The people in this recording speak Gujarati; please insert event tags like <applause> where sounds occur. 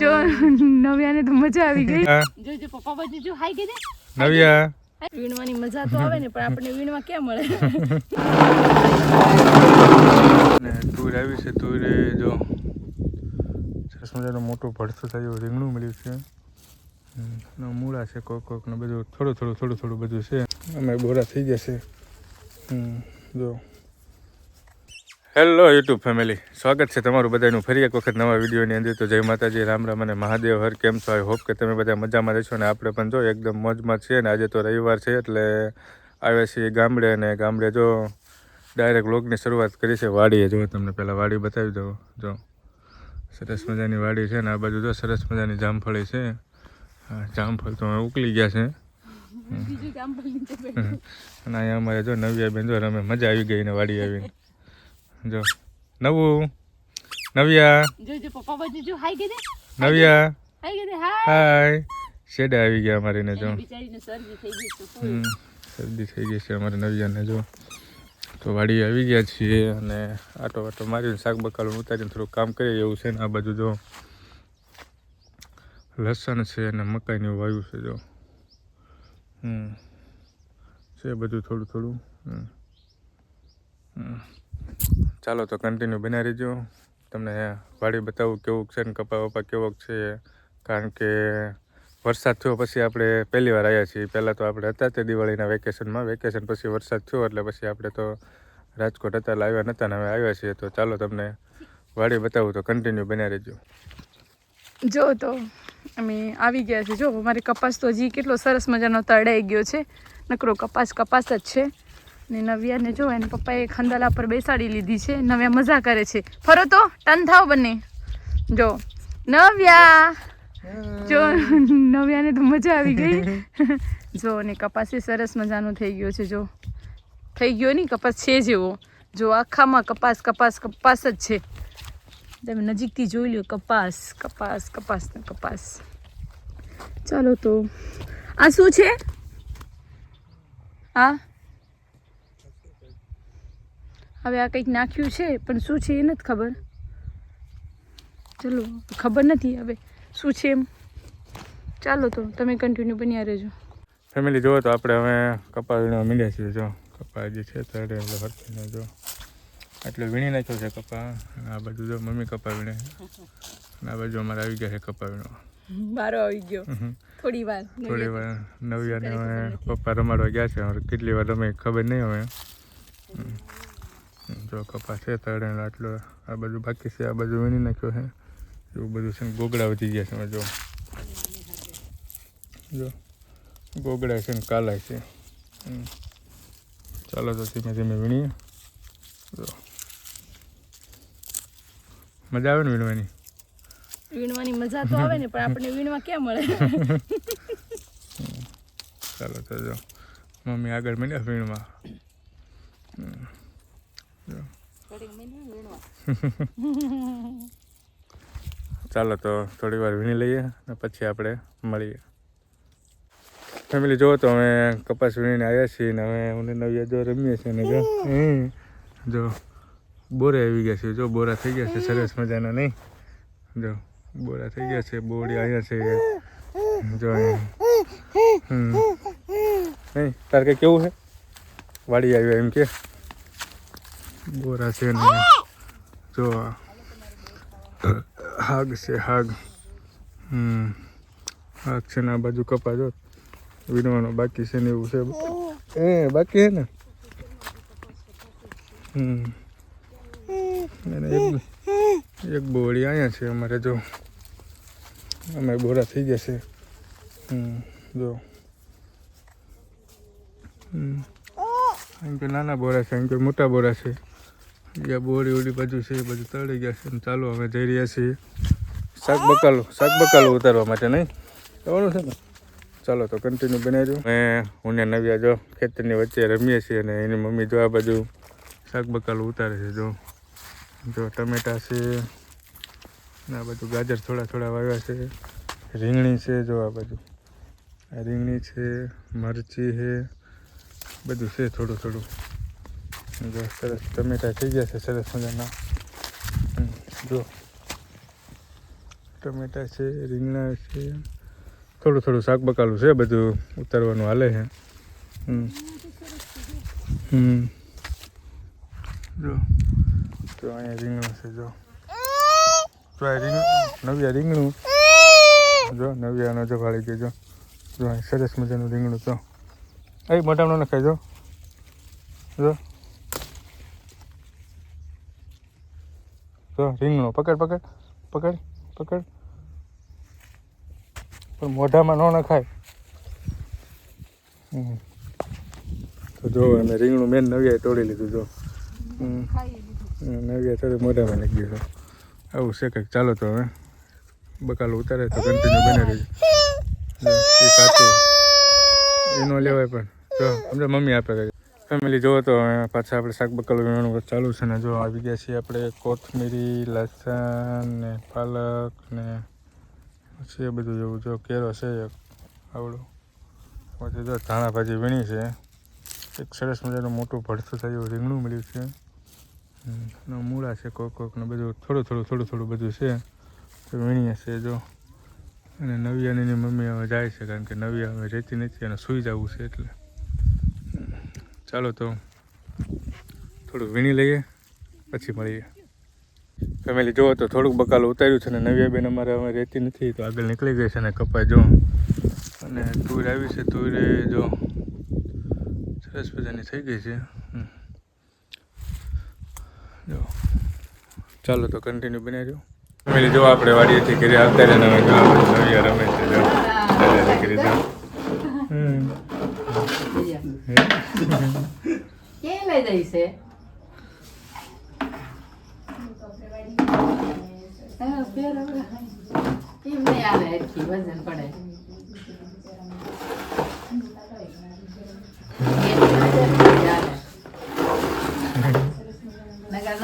જો નવ્યાને તો મજા આવી ગઈ. જો જો પપ્પા બાજુ જો હાઈ ગઈ નવ્યા. વીણવાની મજા તો આવે ને પણ આપણને વીણવા ક્યાં મળે? ને તુર આવી છે તુરે જો. સરસ મજાનું મોટું ભડથું થયું રીંગણું મળ્યું છે. મૂળા છે કોક કોક ને બધું થોડું થોડું થોડું થોડું બધું છે. અમે બોરા થઈ ગયા છે. હમ, જો. હેલો યુટ્યુબ ફેમિલી સ્વાગત છે તમારું બધાનું. ફરી એક વખત નવા વિડીયોની અંદર. તો જય માતાજી રામ રામ અને મહાદેવ. હર કેમ છો? આઈ હોપ કે તમે બધા મજામાં રહેશો ને આપણે પણ જો એકદમ મોજમાં છીએ ને આજે તો રવિવાર છે એટલે આવ્યા છીએ ગામડે અને ગામડે જો ડાયરેક્ટ લોકની શરૂઆત કરી છે. વાડીએ જો તમને પહેલાં વાડી બતાવી દઉં. જો સરસ મજાની વાડી છે ને આ બાજુ જો સરસ મજાની જામફળી છે. હા, જામફળ તો ઉકલી ગયા છે. અને અહીંયા અમારે જો નવ્યા બેન જો રમે. મજા આવી ગઈ ને વાડી આવીને જો. નવું. નવ્યા. જોજો પપ્પા બાજુ જો હાઈ કીધે નવ્યા. હાય કીધે હા હાય. શેડે આવી ગયા અમારીને જો. બિચારીને શરદી થઈ ગઈ છે શરદી થઈ ગઈ છે અમારે નવ્યાને જો. તો વાડી આવી ગયા છીએ અને આટો આટો મારીને શાક બકાલું ઉતારીને થોડું કામ કરીએ એવું છે ને આ બાજુ જો. લસણ છે અને મકાઈનું વાયુ છે જો. હમ છે બધું થોડું થોડું. હમ. ચાલો તો કન્ટિન્યુ બનાવી રહેજો. તમને વાડી બતાવું કેવું છે ને કપા વપા કેવોક છે. કારણ કે વરસાદ થયો પછી આપણે પહેલી વાર આવ્યા છીએ. પહેલાં તો આપણે હતા તે દિવાળીના વેકેશનમાં વેકેશન પછી વરસાદ થયો એટલે પછી આપણે તો રાજકોટ હતા આવ્યા નહોતા ને હવે આવ્યા છીએ. તો ચાલો તમને વાડી બતાવું તો કન્ટિન્યુ બનાવી રહેજો. જો તો અમે આવી ગયા છે જો મારી કપાસ તો હજી કેટલો સરસ મજાનો તળાઈ ગયો છે. નકરો કપાસ કપાસ જ છે. ને નવ્યાને જો એને પપ્પાએ ખંદાલા પર બેસાડી લીધી છે. નવ્યા મજા કરે છે. ફરો તો ટન થાવ બંને. જો નવ્યા. જો નવ્યાને તો મજા આવી ગઈ. <laughs> જો ને કપાસ સરસ મજાનો થઈ ગયો છે જો. થઈ ગયો નહીં કપાસ છે જેવો. જો આખામાં કપાસ કપાસ કપાસ જ છે. તમે નજીકથી જોઈ લો કપાસ કપાસ કપાસ ને કપાસ. ચાલો તો આ શું છે? હા હવે આ કંઈક નાખ્યું છે પણ શું છે એ નથી ખબર. ચલો ખબર નથી હવે શું છે એમ. ચાલો તો તમે કન્ટિન્યુ બન્યા રહેજો. ફેમિલી જુઓ તો આપણે હવે કપા વીણવા મીડ્યા છીએ જો. કપા જે છે તળે એટલે જો. આટલું વીણી નાખ્યો છે કપા આ બાજુ જો મમ્મી કપા વીણે. અને આ બાજુ અમારે આવી ગયા છે કપા વીણવા બારો આવી ગયો. થોડી વાર. થોડી વાર. નવ્યાને હવે પપ્પા રમાડવા ગયા છે કેટલી વાર રમે ખબર નહીં હવે. જો કપાસ છે તળે આટલો આ બાજુ બાકી છે આ બાજુ વીણી નાખ્યો છે. એવું બધું છે ગોગડા વધી ગયા છે જો. જો ગોગડા છે ને કાલા છે. ચાલો તો ધીમે ધીમે વીણીએ. જો. મજા આવે ને વીણવાની? વીણવાની મજા તો આવે ને પણ આપણને વીણવા ક્યાં મળે? ચાલો તો જો. મમ્મી આગળ મળ્યા વીણવા. હમ. <laughs> ચાલો તો થોડી વાર વીણી લઈએ અને પછી આપણે મળીએ. ફેમિલી, જુઓ તો અમે કપાસ વીણીને આવ્યા છીએ ને હવે હું નવ્યા જો રમીએ છીએ ને જો. જો, બોરે આવી ગયા છે. જો, બોરા થઈ ગયા છે. સરસ મજાના, નહીં? જો, બોરા થઈ ગયા છે. બોડી આવ્યા છે. જો નહીં? તાર કે કેવું છે? વાડી આવ્યો એમ કે? બોરા છે ને. જો, હાગ છે, હાગ. હમ, હાગ છે ને આ બાજુ કપા જો. વીણવાનો બાકી છે ને એવું છે. એ, બાકી છે ને? હમ. એક એક બોડી અહીંયા છે અમારે જો. અમે બોરા થઈ ગયા છે. હમ, જો. હમ. એમ કે નાના બોરા છે, એમ કે મોટા બોરા છે. જ્યાં બોરી ઓડી બાજુ છે, એ બધું તળી ગયા છે અને ચાલો અમે જઈ રહ્યા છીએ. શાક બકાલું શાક બકાલું ઉતારવા માટે નહીં? જવાનું છે ને? ચાલો તો કન્ટિન્યુ બનાવી દઉં. મેં હું ને નવ્યા જો ખેતરની વચ્ચે રમીએ છીએ અને એની મમ્મી જો આ બાજુ શાક બકાલું ઉતારે છે, જો. જો ટમેટા છે, ને આ બાજુ ગાજર થોડા થોડા વાવ્યા છે, રીંગણી છે, જો આ બાજુ. આ રીંગણી છે, મરચી છે, બધું છે થોડું થોડું. જો સરસ ટમેટા થઈ ગયા છે સરસ મજાના જો ટમેટા છે રીંગણા છે થોડું થોડું શાક બકાલું છે બધું ઉતારવાનું હાલે છે હમ જો તો અહીંયા રીંગણું છે જો તો આ રીંગણ નવિયા રીંગણું જો નવિયાનો જો વાળી દેજો જો જો અહીં સરસ મજાનું રીંગણું તો એ મોટામાં નખાઈ જો જો જો, રીંગણું પકડ પકડ પકડ પકડ. પણ મોઢામાં ન નખાય. તો જો, અમે રીંગણું મેન નવિયાએ તોડી લીધું, જો. નવિયા થોડી મોઢામાં લઈ ગયું આવું છે કંઈક. ચાલો તો હવે. બકાલો ઉતારે તો કન્ટિન્યુ બને રહેજો. એ એ ન લેવાય પણ. જો, અમને મમ્મી આપે ફેમિલી જોવો તો પાછા આપણે શાકબકલ બકાલું વીણવાનું ચાલુ છે ને, જો આવી ગયા છીએ આપણે કોથમીરી, લસણ ને પાલક ને પછી એ બધું એવું, જો કેરો છે એક, આવડું. પછી જો ધાણા ભાજી વીણી છે. એક સરસ મજાનું મોટું ભડથું થયું, રીંગણું મળ્યું છે. મૂળા છે કોક કોક ને બધું, થોડું થોડું થોડું થોડું બધું છે. વીણીએ છે જો. અને નવિયાની મમ્મી હવે જાય છે, કારણ કે નવિયા હવે રહેતી નથી અને સૂઈ જવું છે એટલે. ચાલો તો થોડું વીણી લઈએ, પછી મળીએ. ફેમિલી જુઓ તો થોડુંક બકાલું ઉતાર્યું છે ને નવિયા બેન અમારે હવે રહેતી નથી, તો આગળ નીકળી ગઈ છે ને કપાય જો અને તુર આવી છે તુરે જો સરસ મજાની થઈ ગઈ છે. જો ચાલો તો કન્ટિન્યુ બનાવી દો ફેમિલી જો આપણે વાડીએથી ઘરે આવતા રહ્યા નવી રમે છે જો દાદા દીકરી જો હમ. ક્યાં લઈ જઈ છે હા, ફેર હવે. કેમ નહીં આવે હરખી વજન પડે નગર